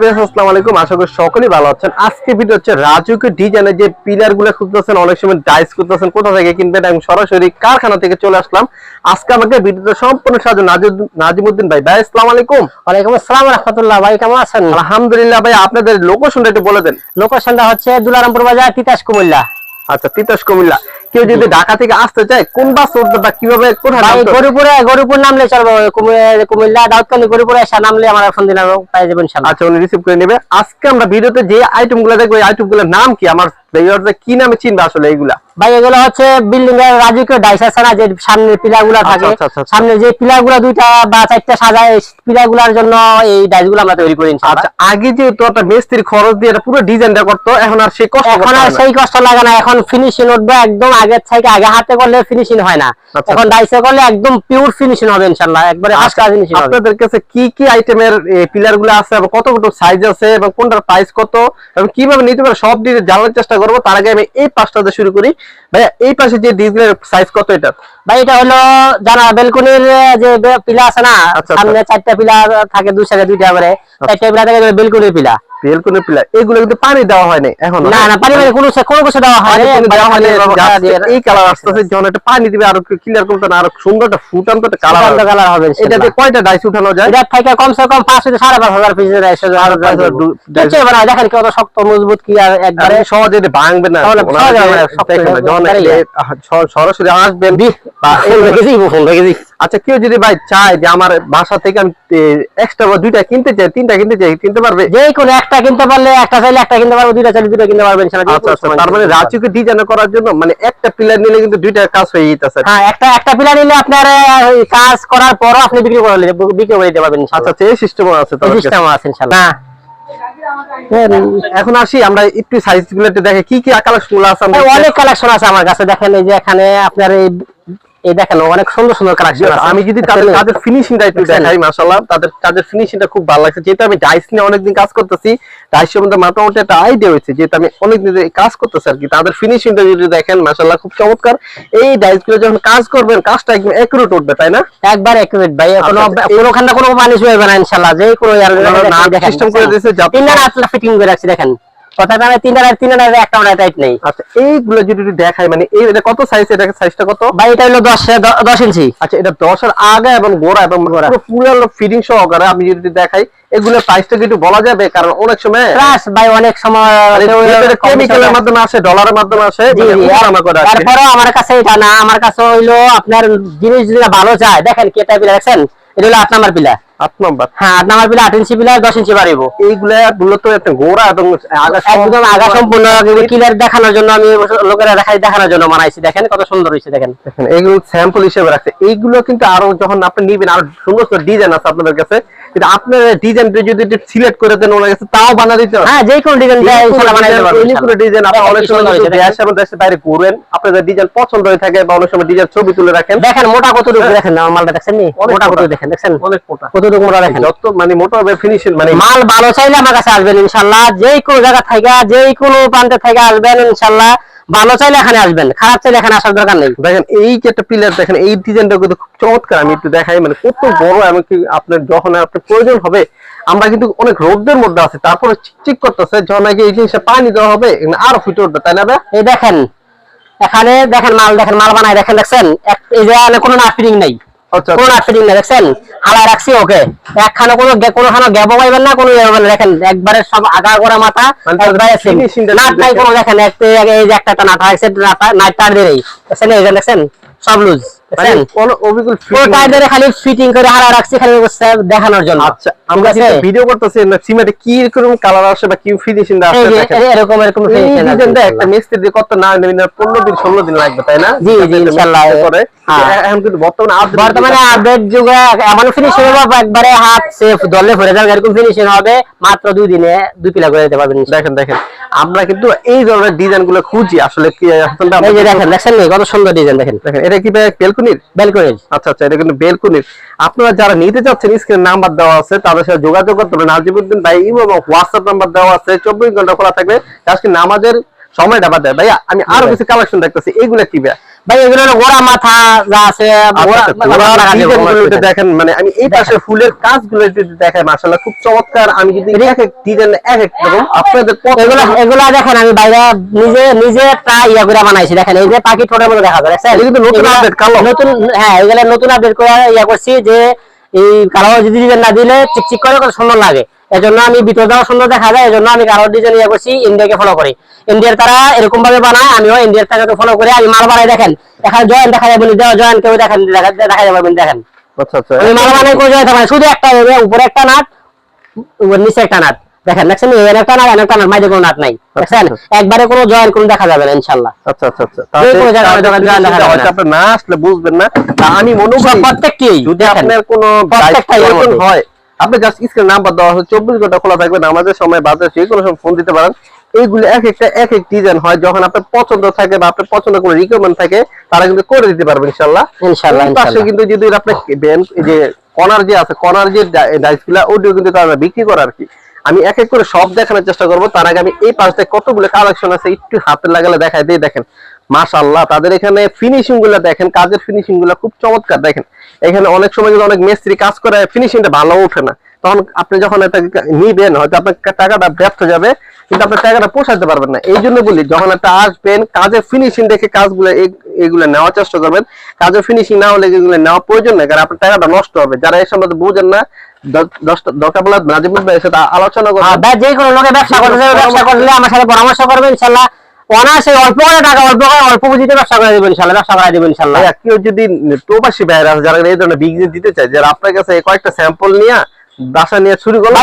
বেশ, আসসালামু আলাইকুম। আশা করি সকলেই ভালো আছেন। আজকে ভিডিও হচ্ছে রাজুকে ডিজাইনের যে পিলারগুলো খুঁজতেছেন অনেক সময় ডাইস খুঁজতেছেন কোথা থেকে কিনবেন আমি সরাসরি কারখানা থেকে চলে আসলাম। আজকে আমাকে ভিডিওতে সম্পূর্ণ সাহায্য নাজিমুদ্দিন ভাই। ভাই আসসালামু আলাইকুম। ওয়ালাইকুম আসসালাম রহমতুল্লাহ ভাই কেমন আছেন? আলহামদুলিল্লাহ ভাই আপনাদের লোকেশনটা একটু বলে দেন। লোকেশনটা হচ্ছে দুলারামপুর বাজার তিতাস কুমিল্লা। আচ্ছা তিতাস কুমিল্লা। কেউ যদি ঢাকা থেকে আসতে চায় কোন বাস উঠবে বা কীভাবে কোথায়? গরিপুরে গরিপুর নামলে চলবে কুমিল্লা দাউদকান্দি গরিপুরে এসে নামলে আমার ফোন দিন পাই যাবেন আচ্ছা উনি রিসিভ করে নেবে। আজকে আমরা ভিডিওতে যে আইটেমগুলো দেখব এই আইটেমগুলোর নাম কি? আমার কি নামে চিনবে আসলে এইগুলা? ভাই এগুলো হচ্ছে বিল্ডিং এর রাজকীয় ডাইস না যে সামনের পিলারগুলা থাকে। আচ্ছা, আচ্ছা, আচ্ছা। সামনে যে পিলারগুলা দুইটা বা চারটা সাজায় পিলারগুলার জন্য এই ডাইসগুলো আমরা তৈরি করি আচ্ছা আগে যেহেতু একটা মিস্ত্রি খরচ দিয়ে এটা পুরো ডিজাইনটা করতো এখন আর সেই কষ্ট এখন আর সেই কষ্ট লাগে না এখন ফিনিশিং উঠবে একদম আগের থেকে আগে হাতে করলে ফিনিশিং হয় না। আচ্ছা। এখন ডাইসে করলে একদম পিওর ফিনিশিং হবে ইনশাল্লাহ একবারে আচ্ছা, আজকা ফিনিশিং হবে। আপনাদের কাছে কি কি আইটেমের পিলারগুলো আছে এবং কত কত সাইজ আছে এবং কোনটার প্রাইস কত এবং কীভাবে নিতে পারে সব দিকে জানার চেষ্টা করব। তার আগে আমি এই পাশটাতে শুরু করি। ভাইয়া এই পাশে যে ডিসপ্লের সাইজ কত এটা? ভাই এটা হলো জানা বেলকনির যে পিলা আছে না আচ্ছা, সামনে চারটা পিলা থাকে দুই সাইডে দুইটা করে। চারটা পিলা থাকে বেলকনির পিলা বেলকুনি পিলার এগুলো কিন্তু পানি দেওয়া হয় নাই এখন না না পানি মানে কোনো কোনো কিছু দেওয়া হয় হয় just এই কালার আসতেছে যখন একটা পানি দিবে আরও ক্লিয়ার করতে না আরও সুন্দর একটা ফুটান্ত একটা কালার কালার হবে। এটাতে ইনশাল্লাহ। কয়টা ডাইস উঠানো যায়? এটা থেকে কমসে কম পাঁচ থেকে সাড়ে পাঁচ হাজার পিস এসে সাড়ে পাঁচ হাজার দু- দেখেন কত শক্ত মজবুত কি আর একবারে সহজে এটা ভাঙবে না। তাহলে সহজে যখন সরাসরি আসবেন বা এই- রেখেছি ফোন রেখেছি আচ্ছা কেউ যদি ভাই চায় যে আমার বাসা থেকে আমি এক্সট্রা বা দুইটা কিনতে চাই তিনটা কিনতে চাই কিনতে পারবে? যে কোনো একটা কিনতে পারলে একটা চাইলে একটা কিনতে পারব দুইটা চাইলে দুইটা কিনতে পারবেন আচ্ছা আচ্ছা তার মানে। রাজুকে ডিজাইন করার জন্য মানে একটা পিলার নিলে কিন্তু দুইটা কাজ হয়ে যেতেছে। হ্যাঁ একটা একটা পিলার নিলে আপনার কাজ করার পর আপনি বিক্রি করে নিলে বিক্রি করে দিতে পারবেন আচ্ছা আচ্ছা এই সিস্টেম আছে কাছে। সিস্টেম আছে ইনশাল্লাহ এখন আসি আমরা একটু সাইজগুলো দেখে কি কি কালেকশনগুলো আছে অনেক কালেকশন আছে আমার কাছে দেখেন এই যে এখানে আপনার এই এই দেখেন অনেক সুন্দর সুন্দর কালেকশন আছে। আমি যদি তাদের? ফিনিশিংটা একটু দেখাই মাশাআল্লাহ। তাদের কাজের ফিনিশিংটা খুব ভালো লাগছে। যেহেতু আমি ডাইস নিয়ে অনেকদিন কাজ করতেছি ডাইস সম্বন্ধে মোটামুটি একটা আইডিয়া হয়েছে যেহেতু আমি অনেকদিন কাজ করতেছি আর কি। তাদের ফিনিশিংটা যদি দেখেন মাশাআল্লাহ খুব চমৎকার। এই ডাইসগুলো যখন কাজ করবেন কাজটা একদম একুরেট উঠবে তাই না? একবার একুরেট ভাই। কোনো আচ্ছা, আচ্ছা, এই- কোনোখানে কোনো পানি শুয়ে না ইনশাআল্লাহ। যে কোনো নাট করে দিয়েছে তিনটা ফিটিং করে রাখছি দেখেন। কথা একটা টাইট নেই। আচ্ছা এইগুলো যদি দেখাই মানে এই এটা কত সাইজ এটা সাইজটা কত? ভাই এটা হলো দশ দশ ইঞ্চি। আচ্ছা এটা দশের আগা এবং গোড়া এবং গোড়া। পুরো পুরো ফিটিং সহকারে আমি যদি দেখাই এগুলোর প্রাইসটা একটু বলা যাবে? কারণ অনেক সময় প্লাস ভাই অনেক সময় কেমিক্যালের মাধ্যমে আসে ডলারের মাধ্যমে আসে মানে আর আমার কাছে এটা না আমার কাছে হইল আপনার জিনিস যদি ভালো চায় দেখেন কি পিলা দেখছেন? এটা হলো আট নাম্বার পিলা। আট নম্বর। হ্যাঁ আট নাম্বার পিলা আট ইঞ্চি পিলা দশ ইঞ্চি বাড়িব এইগুলা মূলত একটা গোড়া এবং আগা একদম আগা সম্পূর্ণ ক্লিয়ার দেখানোর জন্য আমি লোকেরা দেখাই দেখানোর জন্য বানাইছি। দেখেন কত সুন্দর হয়েছে দেখেন। দেখেন এগুলো স্যাম্পল হিসেবে রাখছে। এইগুলো কিন্তু আরও যখন আপনি নিবেন আরও সুন্দর সুন্দর ডিজাইন আছে আপনাদের কাছে। কিন্তু আপনার যদি একটু সিলেক্ট করে দেন ওনার কাছে তাও বানা দিতে হ্যাঁ যে কোনো ডিজাইন ইনশাআল্লাহ কোনো ডিজাইন আপনি অনেক সময় কিন্তু এবং দেশের বাইরে আপনাদের ডিজাইন পছন্দ হয়ে থাকে বা অনেক সময় ডিজাইন ছবি তুলে রাখেন। দেখেন মোটা কতটুকু দেখেন আমার মালটা দেখছেন নি? মোটা। কতটুকু দেখেন দেখছেন? অনেক মোটা। কতটুকু মোটা দেখেন? যত মানে মোটা হবে ফিনিশিং মানে মাল ভালো চাইলে আমার কাছে আসবেন ইনশাল্লাহ। যে কোনো জায়গা থেকে যে কোনো প্রান্তে থেকে আসবেন ইনশাল্লাহ। ভালো চাইলে এখানে আসবেন খারাপ চাইলে এখানে আসার দরকার নেই। দেখেন এই যে একটা পিলার দেখেন এই ডিজাইনটা কিন্তু খুব চমৎকার আমি একটু দেখাই মানে কত বড় এমনকি আপনার যখন আপনার প্রয়োজন হবে আমরা কিন্তু অনেক রোদের মধ্যে আছে তারপরে চিক করতেছে যখন নাকি এই জিনিসটা পানি দেওয়া হবে আরও ফুটে উঠবে তাই না এই দেখেন এখানে দেখেন মাল দেখেন মাল বানায় দেখেন দেখছেন এই যে কোনো না ফিটিং নেই। কোনো নেই দেখছেন? হালায় রাখছি ওকে। একখানে কোনো পাইবেন না কোনো ইয়ে দেখেন একবারে সব আগা গোড়া মাথা মানে নাই দেখেন। কোনো দেখেন। একটা এই যে একটা একটা নাট আছে নাট তার দিয়েই দেখছেন এই দেখছেন? সব লুজ মানে দেখছেন কোনো অবিকল পুরো fitting টাইট ধরে খালি ফিটিং করে হারা রাখছি খালি দেখানোর জন্য। আচ্ছা আমরা ভিডিও করতেছি সিমেন্টে কি রকম কালার আসে বা কি ফিনিশিং আসে যে দেখেন। এ- এরকম এরকম এই finishing একটা মিস্ত্রি দিয়ে কত না নেবেন পনেরো দিন ষোলো দিন লাগবে তাই না? জি, জি, ইনশাআল্লাহ। করে। এখন কিন্তু বর্তমানে বর্তমানে আপডেট যুগে এমন ফিনিশিং হবে একবারে হাত সেফ দলে ভরে যাবে এরকম ফিনিশিং হবে মাত্র দুই দিনে দুই পিলা করে দিতে পারবেন দেখেন দেখেন আমরা কিন্তু এই ধরনের ডিজাইনগুলো খুঁজি আসলে কি দেখেন কত সুন্দর ডিজাইন দেখেন। দেখেন এটা কি বেলকুনির ব্যালকনির আচ্ছা আচ্ছা এটা কিন্তু বেলকুনির। আপনারা যারা নিতে চাচ্ছেন স্ক্রিনে নাম্বার দেওয়া আছে, তাদের সাথে যোগাযোগ করতে হবে নাজিবুদ্দিন ভাই এবং হোয়াটসঅ্যাপ নাম্বার দেওয়া আছে। চব্বিশ ঘণ্টা খোলা থাকবে। আজকে নামাজের সময়টা বাদ দেয় ভাইয়া। আমি আরও কিছু কালেকশন দেখতেছি এইগুলা কি ভাই এগুলো হলো গোড়া মাথা যা আছে গোড়া- আচ্ছা, আচ্ছা, মাথা দেখেন। দেখেন মানে আমি এই পাশে ফুলের কাজগুলো একটু দেখাই মাশাআল্লাহ খুব চমৎকার। আমি যদি এক এক ডিজাইন এক এক রকম আপনাদের পছন্দ এগুলো এগুলা দেখেন আমি বাইরে নিজে নিজে ইয়া করে বানাইছি। দেখেন এই যে পাখি ঠোঁটের দেখা কিন্তু নতুন কালো। নতুন হ্যাঁ এগুলা নতুন আপডেট করে ইয়া করছি যে এই কালো যদি ডিজাইন না দিলে চিকচিক করে সুন্দর লাগে। এজন্য আমি ভিতর দেওয়া সুন্দর দেখা যায় এজন্য আমি কালো ডিজাইন ইয়া করছি ইন্ডিয়াকে ফলো করি। ইন্ডিয়ার তারা এরকম ভাবে বানায় আমিও ইন্ডিয়ার তাকে ফলো করে আমি মাল বানাই দেখেন। এখানে জয়েন দেখা যাবে জয়েন কেউ দেখেন দেখা যাবে দেখেন। আচ্ছা আচ্ছা। আমি মাল বানাই করে জয়েন শুধু একটা উপরে একটা নাট নিচে একটা নাট। দেখেন দেখছেন এখানে একটা নাট একটা নাট মাঝে কোনো নাট নাই। দেখছেন? একবারে কোনো জয়েন কোনো দেখা যাবে না আচ্ছা আচ্ছা আচ্ছা। তাহলে আপনি না আসলে বুঝবেন না। আমি মনে করি প্রত্যেকটি যদি আপনার কোনো। হয় আপনি জাস্ট স্ক্রিন নাম্বার দেওয়া আছে চব্বিশ ঘণ্টা খোলা থাকবে নামাজের সময় বাজার যে কোনো সময় ফোন দিতে পারেন। এইগুলো এক একটা এক এক ডিজাইন হয়। যখন আপনার পছন্দ থাকে বা আপনার পছন্দ কোনো রিকোয়ারমেন্ট থাকে তারা কিন্তু করে দিতে পারবেন ইনশাল্লাহ ইনশাল্লাহ, পাশে কিন্তু যদি আপনি বেন যে কর্নার যে আছে কর্নার যে ডাইসগুলা ওটিও কিন্তু তারা বিক্রি করে আর কি। আমি এক এক করে সব দেখানোর চেষ্টা করব। তার আগে আমি এই পাশে কতগুলো কালেকশন আছে একটু হাতে লাগালে দেখাই দিয়ে দেখেন। মাশাআল্লাহ, তাদের এখানে ফিনিশিংগুলো দেখেন, কাজের ফিনিশিংগুলো খুব চমৎকার। দেখেন, এখানে অনেক সময় কিন্তু অনেক মিস্ত্রি কাজ করে ফিনিশিংটা ভালো ওঠে না। তখন আপনি যখন এটা নিবেন, হয়তো আপনার টাকাটা ব্যর্থ যাবে, কিন্তু আপনার টাকাটা পোষাতে পারবেন না। এই জন্য বলি, যখন একটা আসবেন, কাজের ফিনিশিং দেখে কাজগুলো এগুলো নেওয়ার চেষ্টা করবেন। কাজের ফিনিশিং না হলে এগুলো নেওয়া প্রয়োজন নেই, কারণ আপনার টাকাটা নষ্ট হবে। যারা এই সম্বন্ধে বুঝেন না আলোচনা করবেন। যে কোনো লোকে ব্যবসা করতে ব্যবসা করলে আমার সাথে পরামর্শ করবে ইনশাল্লাহ অনায়াসে অল্প করে টাকা অল্প করে অল্প পুঁজিতে ব্যবসা করে দেবো ইনশাল্লাহ ব্যবসা করে দেবো ইনশাল্লাহ। কেউ যদি প্রবাসী ভাইরা আছে যারা এই ধরনের বিজনেস দিতে চায় যারা আপনার কাছে কয়েকটা স্যাম্পল নিয়ে বাসা নিয়ে শুরু করল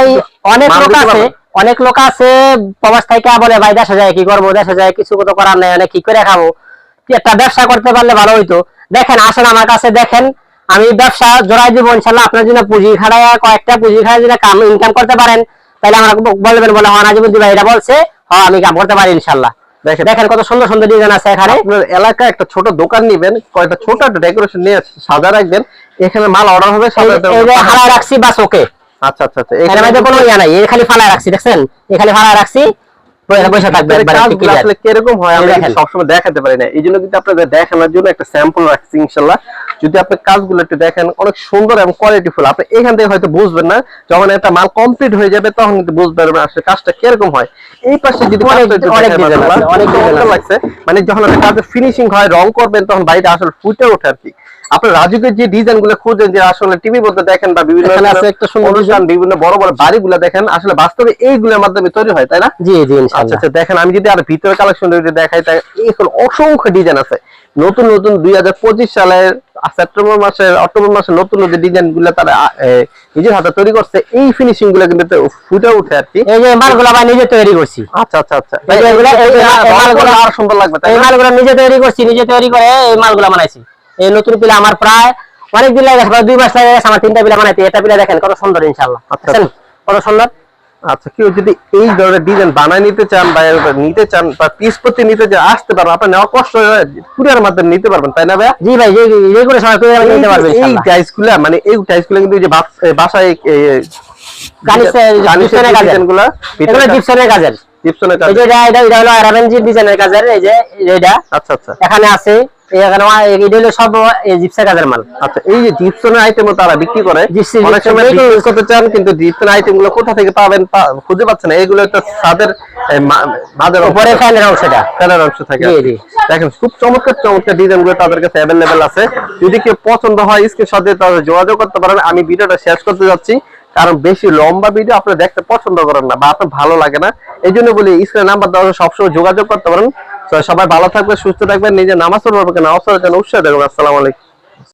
অনেক লোক আছে অনেক লোক আছে প্রবাস থেকে বলে ভাই দেশে যায় কি করব? দেশে যায় কিছু তো করার নাই অনেক কি করে খাব? একটা ব্যবসা করতে পারলে ভালো হইতো। দেখেন আসেন আমার কাছে দেখেন আমি ব্যবসা জোড়াই দিব ইনশাল্লাহ আপনার জন্য পুঁজি খাড়ায় কয়েকটা পুঁজি খাড়ায় যদি কাম ইনকাম করতে পারেন তাহলে আমাকে বলবেন বলে হ্যাঁ নাজিবুদ্দি ভাই এটা বলছে হ্যাঁ আমি কাম করতে পারি ইনশাল্লাহ। দেখেন। কত সুন্দর সুন্দর ডিজাইন আছে এখানে। আপনার এলাকা একটা ছোট দোকান নিবেন কয়েকটা ছোট একটা ডেকোরেশন নিয়ে সাজা রাখবেন। এখানে মাল অর্ডার হবে হারায় রাখছি বাস ওকে। আচ্ছা আচ্ছা আচ্ছা। এখানে মধ্যে কোনো ইয়া নাই খালি ফালা রাখছি দেখছেন? এখানে ফালা রাখছি কীরকম হয় আমরা। সবসময় দেখাতে পারি না। এই জন্য কিন্তু আপনাদের দেখানোর জন্য একটা স্যাম্পল রাখছি ইনশাল্লাহ। যদি আপনি কাজগুলো একটু দেখেন অনেক সুন্দর এবং কোয়ালিটিফুল আপনি এখান থেকে হয়তো বুঝবেন না যখন একটা মাল কমপ্লিট হয়ে যাবে তখন কিন্তু বুঝতে পারবেন আসলে কাজটা কীরকম হয়। এই পাশে যদি অনেক-। লাগছে। মানে যখন আপনি কাজের ফিনিশিং হয় রং করবেন তখন বাড়িতে আসলে ফুটে ওঠে আর কি। আপনার রাজুকের যে ডিজাইনগুলো খুঁজেন যে আসলে টিভি বলতে দেখেন বা বিভিন্ন আছে একটা সুন্দর অনুষ্ঠান বিভিন্ন বড় বড় বাড়িগুলো দেখেন আসলে বাস্তবে এইগুলোর মাধ্যমে তৈরি হয় তাই না? জি জি আচ্ছা ইনশাআল্লাহ আচ্ছা দেখেন আমি যদি আর ভিতরে কালেকশন যদি দেখাই তাই এখন অসংখ্য ডিজাইন আছে। নতুন নতুন দুই হাজার পঁচিশ সালের সেপ্টেম্বর মাসের অক্টোবর মাসের নতুন নতুন ডিজাইনগুলো তারা নিজের হাতে তৈরি করছে। এই ফিনিশিংগুলো কিন্তু ফুটে উঠে আর কি। এই যে মালগুলো ভাই নিজে তৈরি করছি। আচ্ছা আচ্ছা আচ্ছা। এই মালগুলো- আরও সুন্দর লাগবে তাই এই? মালগুলো নিজে তৈরি করছি নিজে তৈরি করে এই মালগুলো বানাইছি। এই নতুন পিলা আমার প্রায় অনেক দিন লাগে দুই মাস লাগে গেছে আমার তিনটা পিলা বানাইতে। এটা পিলা দেখেন কত সুন্দর ইনশাআল্লাহ। আচ্ছা, কত সুন্দর। আচ্ছা কেউ যদি এই ধরনের ডিজাইন বানায় নিতে চান বা নিতে চান বা পিস প্রতি নিতে চান আসতে পারবেন আপনার নেওয়া কষ্ট কুরিয়ার মাধ্যমে নিতে পারবেন তাই না ভাইয়া? জি ভাই যে যেগুলো সবাই করে এই নিতে পারবে এই টাইলস মানে এই টাইলসগুলা কিন্তু যে বাসায় এ, গার্নিশের- গার্নিশের জিপসনের কাজের। ডিজাইনগুলা এগুলো জিপসনের কাজের। জিপসনের কাজ এই যে এটা এটা হলো অ্যারাবেঞ্জি ডিজাইনের কাজের এই যে এটা। আচ্ছা আচ্ছা। এখানে আছে এই এখানে আমার- এটা হলো সব কাজের মাল। আচ্ছা এই যে জিপসনের আইটেম তারা বিক্রি করে অনেক সময় জিপসি- করতে চান কিন্তু জিপসনের আইটেমগুলো কোথা থেকে পাবেন খুঁজে পাচ্ছেন এগুলো একটা ছাদের এ, উপরে ফ্যানের অংশটা। ফ্যানের অংশ থাকে। জি, আর কি। জি। দেখেন খুব চমৎকার চমৎকার ডিজাইনগুলো তাদের কাছে অ্যাভেলেবেল আছে। যদি কেউ পছন্দ হয় স্ক্রিনশট দিয়ে তাদের যোগাযোগ করতে পারেন। আমি ভিডিওটা শেষ করতে যাচ্ছি কারণ বেশি লম্বা ভিডিও আপনি দেখতে পছন্দ করেন না বা আপনার ভালো লাগে না। এই জন্য বলি স্ক্রিনে নাম্বার দেওয়া সবসময় যোগাযোগ করতে পারেন। সবাই ভালো থাকবে সুস্থ থাকবেন, নিজের নামাজ পড়বেন নামাজ পড়ার জন্য উৎসাহ দেখবেন আসসালামু আলাইকুম।